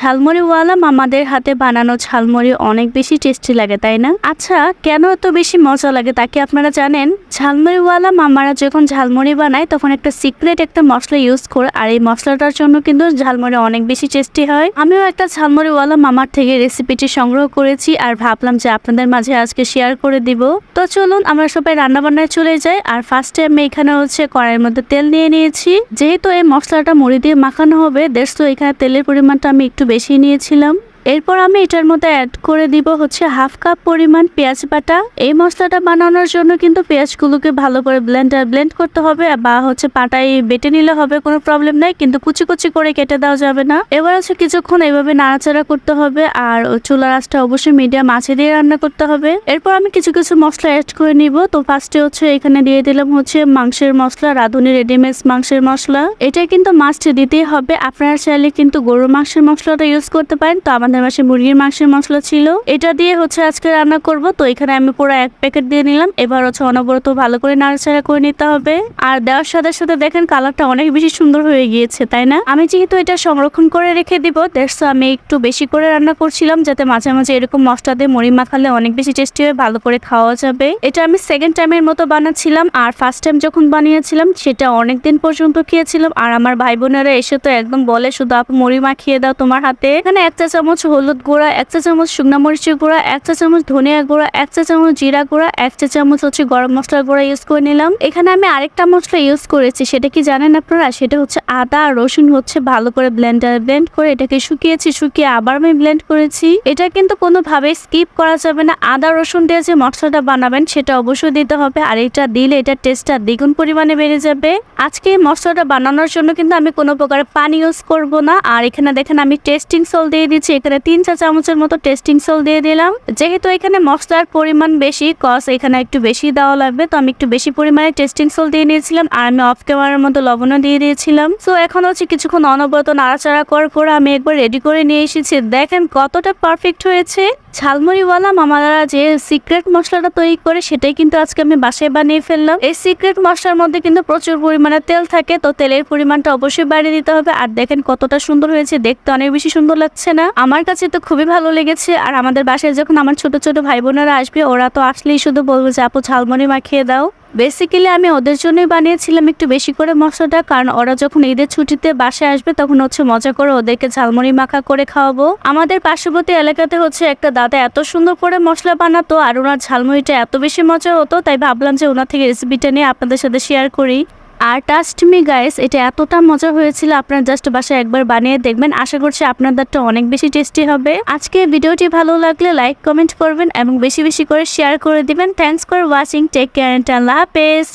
ঝালমুড়িওয়ালা মামাদের হাতে বানানো ঝালমুড়ি অনেক বেশি টেস্টি লাগে, তাই না? আচ্ছা কেন এত বেশি মজা লাগে তাকে আপনারা জানেন? ঝালমুড়িওয়ালা মামারা যখন ঝালমুড়ি বানায়, তখন একটা সিক্রেট একটা মশলা ইউজ করে, আর এই মশলাটার জন্য কিন্তু ঝালমুড়ি অনেক বেশি টেস্টি হয়। আমিও একটা ঝালমুড়িওয়ালা মামার থেকে রেসিপিটি সংগ্রহ করেছি, আর ভাবলাম যে আপনাদের মাঝে আজকে শেয়ার করে দিব। তো চলুন, আমরা সবাই রান্না বান্নায় চলে যাই, আর ফার্স্টে আমি এখানে হচ্ছে কড়াইয়ের মধ্যে তেল নিয়ে নিয়েছি। যেহেতু এই মশলাটা মুড়ি দিয়ে মাখানো হবে দেড় তো এখানে তেলের পরিমাণটা আমি একটু বেশি নিয়েছিলাম। এরপর আমি এটার মধ্যে অ্যাড করে দিব হচ্ছে হাফ কাপ পরিমাণ পেঁয়াজ বাটা। এই মশলাটা বানানোর জন্য কিন্তু পেঁয়াজগুলোকে ভালো করে ব্লেন্ডার ব্লেন্ড করতে হবে বা হচ্ছে পাটায় বেটে নিলে হবে, কোনো প্রবলেম নাই। কিন্তু কুচি কুচি করে কেটে দেওয়া যাবে না। এবার হচ্ছে কিছুক্ষণ এইভাবে নাড়াচাড়া করতে হবে আর চুলার আঁচটা অবশ্যই মিডিয়াম আঁচে দিয়ে রান্না করতে হবে। এরপর আমি কিছু কিছু মশলা অ্যাড করে নিব। তো ফার্স্টে হচ্ছে এখানে দিয়ে দিলাম হচ্ছে মাংসের মশলা, রাঁধুনি রেডিমেড মাংসের মশলা। এটা কিন্তু মাস্ট দিতেই হবে। আপনারা চাইলে কিন্তু গরুর মাংসের মশলাটা ইউজ করতে পারেন। তো আমাদের বাসায় মুরগির মাংসের মশলা ছিল। এটা দিয়ে হচ্ছে আজকে রান্না করব। তো এখানে আমি পুরো এক প্যাকেট দিয়ে নিলাম। এবার হচ্ছে অনবরত ভালো করে নাড়াচাড়া করে নিতে হবে। আর দেওয়ার সাথে সাথে দেখেন কালারটা অনেক বেশি সুন্দর হয়ে গিয়েছে, তাই না? আমি যেহেতু এটা সংরক্ষণ করে রেখে দিব দ্যাটস আমি একটু বেশি করে রান্না করছিলাম, যাতে মাঝে মাঝে এরকম মশলা দিয়ে মুড়ি মাখালে অনেক বেশি টেস্টি হয়ে, ভালো করে খাওয়া যাবে। এটা আমি সেকেন্ড টাইমের মতো বানাচ্ছিলাম, আর ফার্স্ট টাইম যখন বানিয়েছিলাম, সেটা অনেক দিন পর্যন্ত খেয়েছিলাম। আর আমার ভাই বোনেরা এসে তো একদম বলে, শুধু আপু মুড়ি মাখিয়ে দাও তোমার হাতে। এখানে এক চামচ হলুদ গুঁড়া, এক চা চামচ শুকনো মরিচের গুঁড়া, এক চা চামচ ধনিয়া গুঁড়া, এক চা চামচ জিরা গুঁড়া, এক চা চামচ হচ্ছে গরম মশলার গুঁড়া ইউজ করে নিলাম। এখানে আমি আরেকটা মশলা ইউজ করেছি, সেটা কি জানেন আপনারা? সেটা হচ্ছে আদা আর রসুন হচ্ছে ভালো করে ব্লেন্ডার ব্লেন্ড করে এটাকে শুকিয়েছি, শুকিয়ে আবার আমি ব্লেন্ড করেছি। এটা কিন্তু কোনোভাবে স্কিপ করা যাবে না। আদা, রসুন দিয়ে যে মশলাটা বানাবেন, সেটা অবশ্যই দিতে হবে। আর এটা দিলে এটার টেস্টটা দ্বিগুণ পরিমাণে বেড়ে যাবে। আজকে মশলাটা বানানোর জন্য কিন্তু আমি কোনো প্রকার পানি ইউজ করব না। আর এখানে দেখেন আমি টেস্টিং সল দিয়ে দিচ্ছি। এখানে তিন চা চামচের মতো টেস্টিং সল দিয়ে দিলাম। যেহেতু এখানে মশলার পরিমাণ বেশি কস এখানে একটু বেশি দেওয়া লাগবে, তো আমি একটু বেশি পরিমাণে টেস্টিং সল দিয়ে নিয়েছিলাম, আর আমি অফ ক্যামেরার মতো লবণও দিয়ে দিয়েছিলাম। তো এখন হচ্ছে কিছুক্ষণ অনবরত নাড়াচাড়া করার পর আমি একবার রেডি করে নিয়ে এসেছি। দেখেন কতটা পারফেক্ট হয়েছে। ঝালমুড়িওয়ালা মামারা যে সিক্রেট মশলাটা তৈরি করে, সেটাই কিন্তু আজকে আমি বাসায় বানিয়ে ফেললাম। এই সিক্রেট মশলার মধ্যে কিন্তু প্রচুর পরিমাণে তেল থাকে, তো তেলের পরিমাণটা অবশ্যই বাড়িয়ে দিতে হবে। আর দেখেন কতটা সুন্দর হয়েছে, দেখতে অনেক বেশি সুন্দর লাগছে না। আমার কাছে তো খুবই ভালো লেগেছে আর আমাদের বাসায় যখন আমার ছোট ছোট ভাই বোনেরা আসবে, ওরা তো আসলেই শুধু বলব যে, আপু, ঝালমুড়ি মাখিয়ে দাও। বেসিক্যালি আমি ওদের জন্যই বানিয়েছিলাম একটু বেশি করে মশলাটা, কারণ ওরা যখন ঈদের ছুটিতে বাসায় আসবে, তখন হচ্ছে মজা করে ওদেরকে ঝালমুড়ি মাখা করে খাওয়াবো। আমাদের পার্শ্ববর্তী এলাকাতে হচ্ছে একটা দাদা এত সুন্দর করে মশলা বানাতো, আর ওনার ঝালমুড়িটা এত বেশি মজা হতো, তাই ভাবলাম যে ওনার থেকে রেসিপিটা নিয়ে আপনাদের সাথে শেয়ার করি। আর টাস্ট মি গাইস এটা এতটা মজা হয়েছিল আপনার জাস্ট বাসায় একবার বানিয়ে দেখবেন। আশা করছি আপনাদেরটা অনেক বেশি টেস্টি হবে। আজকে ভিডিওটি ভালো লাগলে লাইক কমেন্ট করবেন এবং বেশি বেশি করে শেয়ার করে দিবেন। Thanks for watching take care and আল্লাহ হাফেজ।